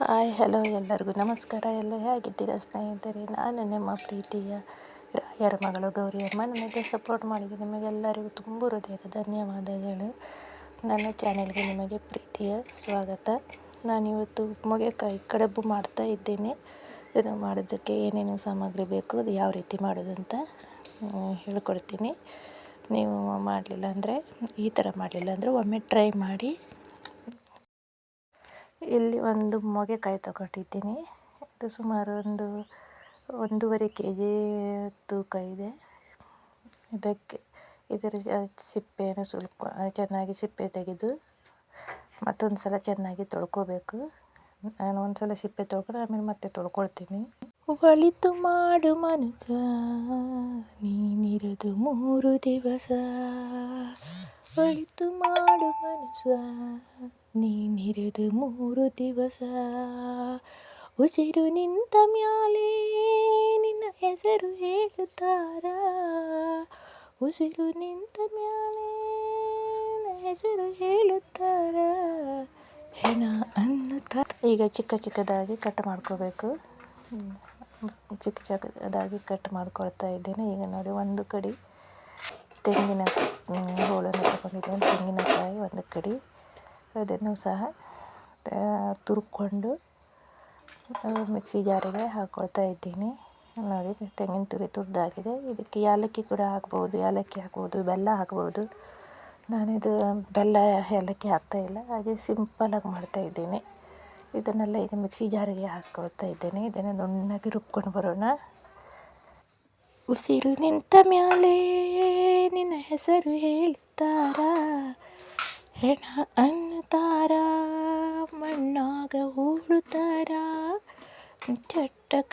Hi hello ಎಲ್ಲರಿಗೂ ನಮಸ್ಕಾರ. ಎಲ್ಲ ಹೇಗಿದ್ದೀರಾ ಸ್ನೇಹಿತರೆ? ನಾನು ನಿಮ್ಮ ಪ್ರೀತಿಯ ರಾಯರ ಮಗಳು ಗೌರಿ ಅಮ್ಮ. ನನಗೆ ಸಪೋರ್ಟ್ ಮಾಡಿದ ನಿಮಗೆಲ್ಲರಿಗೂ ತುಂಬ ಹೃದಯದ ಧನ್ಯವಾದಗಳು. ನನ್ನ ಚಾನೆಲ್ಗೆ ನಿಮಗೆ ಪ್ರೀತಿಯ ಸ್ವಾಗತ. ನಾನಿವತ್ತು ಕೈ ಕಡುಬು ಮಾಡ್ತಾ ಇದ್ದೇನೆ. ಇದನ್ನು ಮಾಡೋದಕ್ಕೆ ಏನೇನು ಸಾಮಗ್ರಿ ಬೇಕು, ಅದು ಯಾವ ರೀತಿ ಮಾಡೋದು ಅಂತ ಹೇಳ್ಕೊಡ್ತೀನಿ. ನೀವು ಮಾಡಲಿಲ್ಲ ಅಂದರೆ ಈ ಥರ ಮಾಡಲಿಲ್ಲ ಅಂದರೆ ಒಮ್ಮೆ ಟ್ರೈ ಮಾಡಿ ಇಲ್ಲಿ ಒಂದು ಮೊಗೆಕಾಯಿ ತಗೊಂಡಿದ್ದೀನಿ. ಇದು ಸುಮಾರು ಒಂದು ಒಂದೂವರೆ ಕೆ ಜಿ ತೂಕ ಇದೆ. ಇದಕ್ಕೆ ಇದರ ಸಿಪ್ಪೆಯನ್ನು ಸುಲ್ಕೊ, ಚೆನ್ನಾಗಿ ಸಿಪ್ಪೆ ತೆಗೆದು ಮತ್ತೊಂದು ಸಲ ಚೆನ್ನಾಗಿ ತೊಳ್ಕೊಬೇಕು. ನಾನು ಒಂದು ಸಲ ಸಿಪ್ಪೆ ತೊಳ್ಕೊಂಡು ಆಮೇಲೆ ಮತ್ತೆ ತೊಳ್ಕೊಳ್ತೀನಿ. ಒಳಿತು ಮಾಡು ಮನುಜ, ನೀನಿರದು ಮೂರು ದಿವಸ. ಒಳಿತು ಮಾಡು ಮನುಜ. ನೀನಿರೋದು ಮೂರು ದಿವಸ. ಉಸಿರು ನಿಂತ ಮ್ಯಾಲೆ ನಿನ್ನ ಹೆಸರು ಹೇಳುತ್ತಾರ? ಉಸಿರು ನಿಂತ ಮ್ಯಾಲೆ ಹೆಸರು ಹೇಳುತ್ತಾರ? ಹೆಣ ಅನ್ನುತ್ತ. ಈಗ ಚಿಕ್ಕ ಚಿಕ್ಕದಾಗಿ ಕಟ್ ಮಾಡ್ಕೋಬೇಕು. ಚಿಕ್ಕ ಚಿಕ್ಕದಾಗಿ ಕಟ್ ಮಾಡ್ಕೊಳ್ತಾ ಇದ್ದೇನೆ. ಈಗ ನೋಡಿ, ಒಂದು ಕಡೆ ತೆಂಗಿನ ಹೋಳನ್ನು ತಗೊಂಡಿದ್ದೇನೆ. ತೆಂಗಿನಕಾಯಿ ಒಂದು ಕಡೆ. ಅದನ್ನು ಸಹ ತುರ್ಕೊಂಡು ಮಿಕ್ಸಿ ಜಾರಿಗೆ ಹಾಕ್ಕೊಳ್ತಾ ಇದ್ದೀನಿ. ನೋಡಿ, ತೆಂಗಿನ ತುರಿ ತುರಿದಾಗಿದೆ. ಇದಕ್ಕೆ ಏಲಕ್ಕಿ ಕೂಡ ಹಾಕ್ಬೋದು, ಏಲಕ್ಕಿ ಹಾಕ್ಬೋದು, ಬೆಲ್ಲ ಹಾಕ್ಬೋದು. ನಾನಿದು ಬೆಲ್ಲ, ಏಲಕ್ಕಿ ಹಾಕ್ತಾಯಿಲ್ಲ ಹಾಗೆ ಸಿಂಪಲಾಗಿ ಮಾಡ್ತಾಯಿದ್ದೀನಿ ಇದನ್ನೆಲ್ಲ ಈಗ ಮಿಕ್ಸಿ ಜಾರಿಗೆ ಹಾಕ್ಕೊಳ್ತಾ ಇದ್ದೇನೆ. ಇದನ್ನು ನುಣ್ಣಗೆ ರುಬ್ಕೊಂಡು ಬರೋಣ. ಉಸಿರು ನಿಂತ ಮ್ಯಾಲೆ ನಿನ್ನ ಹೆಸರು ಹೇಳುತ್ತಾರ? ಹೆಣ ಅನ್ನುತ್ತಾರ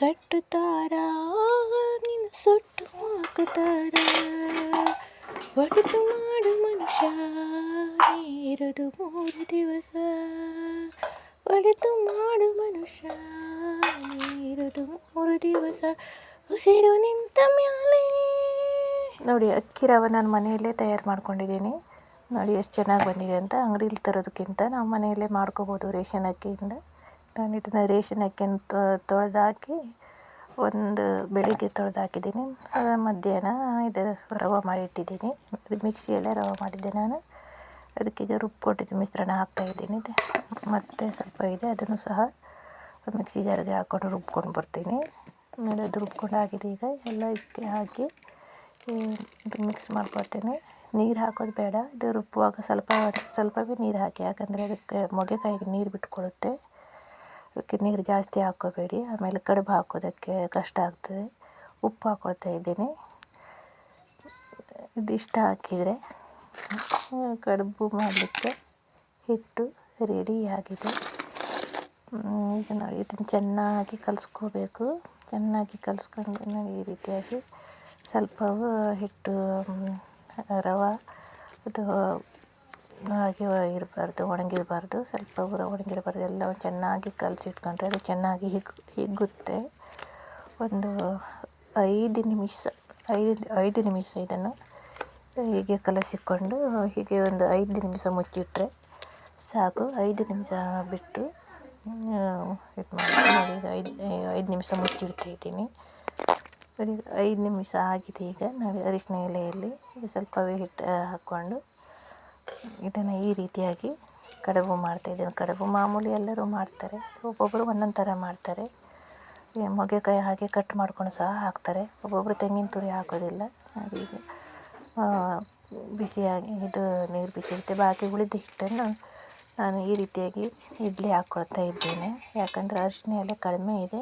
ಕಟ್ಟುತ್ತಾರ ನಿನ್ನ ಸುಟ್ಟು ಹಾಕುತ್ತಾರ ಒಡೆದು ಮಾಡು ಮನುಷ್ಯ, ನೀರದು ಮೂರು ದಿವಸ. ಒಡೆದು ಮಾಡು ಮನುಷ್ಯ, ನೀರದು ಮೂರು ದಿವಸ. ಉಸಿರು ನಿಂತ ಮ್ಯಾಲೆ ನೋಡಿ, ಅಕ್ಕಿ ರವ ನಾನು ಮನೆಯಲ್ಲೇ ತಯಾರು ಮಾಡ್ಕೊಂಡಿದ್ದೀನಿ. ನೋಡಿ, ಎಷ್ಟು ಚೆನ್ನಾಗಿ ಬಂದಿದೆ ಅಂತ ಅಂಗಡಿಯಲ್ಲಿ ತರೋದಕ್ಕಿಂತ ನಾವು ಮನೆಯಲ್ಲೇ ಮಾಡ್ಕೋಬೋದು ರೇಷನ್ ಅಕ್ಕಿಯಿಂದ. ನಾನು ಇದನ್ನು ರೇಷನ್ ಅಕ್ಕಿಯನ್ನು ತೊಳೆದಾಕಿ ಒಂದು ಬೆಳಿಗ್ಗೆ ತೊಳೆದಾಕಿದ್ದೀನಿ. ಮಧ್ಯಾಹ್ನ ಇದು ರವೆ ಮಾಡಿಟ್ಟಿದ್ದೀನಿ. ಮಿಕ್ಸಿಯಲ್ಲೇ ರವೆ ಮಾಡಿದ್ದೆ ನಾನು. ಅದಕ್ಕೆ ಈಗ ರುಬ್ಕೊಟ್ಟಿದ್ದು ಮಿಶ್ರಣ ಹಾಕ್ತಾಯಿದ್ದೀನಿ ಮತ್ತು ಸ್ವಲ್ಪ ಇದೆ, ಅದನ್ನು ಸಹ ಮಿಕ್ಸಿ ಜಾರಿಗೆ ಹಾಕ್ಕೊಂಡು ರುಬ್ಕೊಂಡು ಬರ್ತೀನಿ. ಆಮೇಲೆ ಅದು ರುಬ್ಕೊಂಡು ಆಗಿದೆ ಈಗ. ಎಲ್ಲ ಇದಕ್ಕೆ ಹಾಕಿ ಇದು ಮಿಕ್ಸ್ ಮಾಡ್ಕೊಳ್ತೀನಿ ನೀರು ಹಾಕೋದು ಬೇಡ. ಇದು ರುಬ್ಬುವಾಗ ಸ್ವಲ್ಪ, ಸ್ವಲ್ಪವೇ ನೀರು ಹಾಕಿ. ಯಾಕಂದರೆ ಅದಕ್ಕೆ ಮೊಗೆಕಾಯಿಗೆ ನೀರು ಬಿಟ್ಕೊಳ್ಳುತ್ತೆ ಅದಕ್ಕೆ ನೀರು ಜಾಸ್ತಿ ಹಾಕ್ಕೋಬೇಡಿ ಆಮೇಲೆ ಕಡುಬು ಹಾಕೋದಕ್ಕೆ ಕಷ್ಟ ಆಗ್ತದೆ. ಉಪ್ಪು ಹಾಕ್ಕೊಳ್ತಾ ಇದ್ದೀನಿ. ಇದಿಷ್ಟು ಹಾಕಿದರೆ ಕಡುಬು ಮಾಡಲಿಕ್ಕೆ ಹಿಟ್ಟು ರೆಡಿಯಾಗಿದೆ ಈಗ ನೋಡಿ, ಇದನ್ನು ಚೆನ್ನಾಗಿ ಕಲಿಸ್ಕೋಬೇಕು. ಚೆನ್ನಾಗಿ ಕಲಿಸ್ಕೊಂಡು ನೋಡಿ, ಈ ರೀತಿಯಾಗಿ ಸ್ವಲ್ಪ ಹಿಟ್ಟು ರವೆ, ಅದು ಹಾಗೆ ಇರಬಾರ್ದು, ಒಣಗಿರಬಾರ್ದು, ಸ್ವಲ್ಪ ಒಣಗಿರಬಾರ್ದು, ಎಲ್ಲ ಚೆನ್ನಾಗಿ ಕಲಸಿಟ್ಕೊಂಡ್ರೆ ಅದು ಚೆನ್ನಾಗಿ ಹಿಗ್ಗು ಹಿಗ್ಗುತ್ತೆ. ಒಂದು ಐದು ನಿಮಿಷ, ಐದು ಐದು ನಿಮಿಷ ಇದನ್ನು ಹೀಗೆ ಕಲಸಿಕೊಂಡು ಹೀಗೆ ಒಂದು ಐದು ನಿಮಿಷ ಮುಚ್ಚಿಟ್ಟರೆ ಸಾಕು. ಐದು ನಿಮಿಷ ಬಿಟ್ಟು ಇದು ಮಾಡಿ ಐದು ಐದು ನಿಮಿಷ ಮುಚ್ಚಿಡ್ತಾ ಇದ್ದೀನಿ. ಐದು ನಿಮಿಷ ಆಗಿದೆ ಈಗ. ನಾವು ಅರಿಶಿನ ಎಲೆಯಲ್ಲಿ ಸ್ವಲ್ಪವೇ ಹಿಟ್ಟು ಹಾಕ್ಕೊಂಡು ಇದನ್ನು ಈ ರೀತಿಯಾಗಿ ಕಡುಬು ಮಾಡ್ತಾಯಿದ್ದೀನಿ ಕಡುಬು ಮಾಮೂಲಿ ಎಲ್ಲರೂ ಮಾಡ್ತಾರೆ. ಒಬ್ಬೊಬ್ಬರು ಒಂದೊಂದು ಥರ ಮಾಡ್ತಾರೆ. ಮೊಗೆಕಾಯಿ ಹಾಗೆ ಕಟ್ ಮಾಡ್ಕೊಂಡು ಸಹ ಹಾಕ್ತಾರೆ. ಒಬ್ಬೊಬ್ಬರು ತೆಂಗಿನ ತುರಿ ಹಾಕೋದಿಲ್ಲ. ಹೀಗೆ ಬಿಸಿಯಾಗಿ ಇದು ನೀರು ಬಿಸಿರುತ್ತೆ. ಬಾಕಿ ಉಳಿದ ಹಿಟ್ಟನ್ನು ನಾನು ಈ ರೀತಿಯಾಗಿ ಇಡ್ಲಿ ಹಾಕ್ಕೊಳ್ತಾ ಇದ್ದೇನೆ. ಯಾಕಂದರೆ ಅರಿಶಿನ ಎಲೆ ಕಡಿಮೆ ಇದೆ.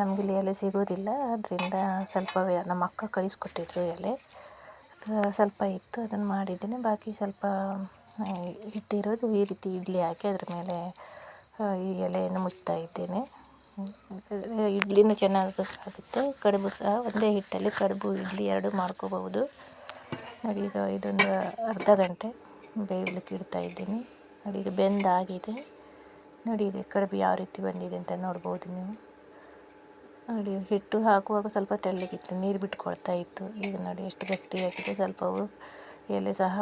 ನಮಗಿಲ್ಲಿ ಎಲೆ ಸಿಗೋದಿಲ್ಲ. ಅದರಿಂದ ಸ್ವಲ್ಪ ನಮ್ಮ ಅಕ್ಕ ಕಳಿಸ್ಕೊಟ್ಟಿದ್ರು ಎಲೆ. ಸ್ವಲ್ಪ ಇತ್ತು ಅದನ್ನು ಮಾಡಿದ್ದೀನಿ. ಬಾಕಿ ಸ್ವಲ್ಪ ಹಿಟ್ಟಿರೋದು ಈ ರೀತಿ ಇಡ್ಲಿ ಹಾಕಿ ಅದ್ರ ಮೇಲೆ ಈ ಎಲೆಯನ್ನು ಮುಚ್ತಾ ಇದ್ದೇನೆ. ಇಡ್ಲಿನೂ ಚೆನ್ನಾಗಿ ಆಗುತ್ತೆ. ಕಡುಬು ಸಹ ಒಂದೇ ಹಿಟ್ಟಲ್ಲಿ ಕಡುಬು, ಇಡ್ಲಿ ಎರಡು ಮಾಡ್ಕೋಬಹುದು. ನೋಡಿ, ಈಗ ಇದೊಂದು ಅರ್ಧ ಗಂಟೆ ಬೇಯಲಿಕ್ಕೆ ಇಡ್ತಾ ಇದ್ದೀನಿ. ನೋಡಿ, ಇದು ಬೆಂದಾಗಿದೆ. ನೋಡಿ, ಇದು ಕಡುಬು ಯಾವ ರೀತಿ ಬಂದಿದೆ ಅಂತ ನೋಡ್ಬೋದು ನೀವು. ನೋಡಿ, ಹಿಟ್ಟು ಹಾಕುವಾಗ ಸ್ವಲ್ಪ ತೆಳ್ಳಗಿತ್ತು, ನೀರು ಬಿಟ್ಕೊಳ್ತಾ ಇತ್ತು. ಈಗ ನೋಡಿ, ಎಷ್ಟು ಗಟ್ಟಿಯಾಗಿದೆ. ಸ್ವಲ್ಪವು ಎಲೆ ಸಹ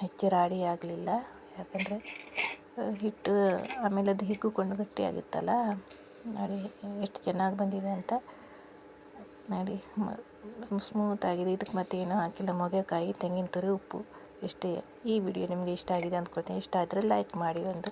ಹೆಚ್ಚು ರಾಡಿ ಆಗಲಿಲ್ಲ. ಯಾಕಂದರೆ ಹಿಟ್ಟು ಆಮೇಲೆ ಅದು ಹಿಗ್ಗಿಕೊಂಡು ಗಟ್ಟಿಯಾಗಿತ್ತಲ್ಲ. ನೋಡಿ, ಎಷ್ಟು ಚೆನ್ನಾಗಿ ಬಂದಿದೆ ಅಂತ ನೋಡಿ ಸ್ಮೂತ್ ಆಗಿದೆ. ಇದಕ್ಕೆ ಮತ್ತೇನು ಹಾಕಿಲ್ಲ. ಮೊಗೆಕಾಯಿ ತೆಂಗಿನ ತುರಿ, ಉಪ್ಪು ಇಷ್ಟೇ ಈ ವಿಡಿಯೋ ನಿಮಗೆ ಇಷ್ಟ ಆಗಿದೆ ಅಂದ್ಕೊಳ್ತೀನಿ. ಇಷ್ಟ ಆದರೆ ಲೈಕ್ ಮಾಡಿ ಒಂದು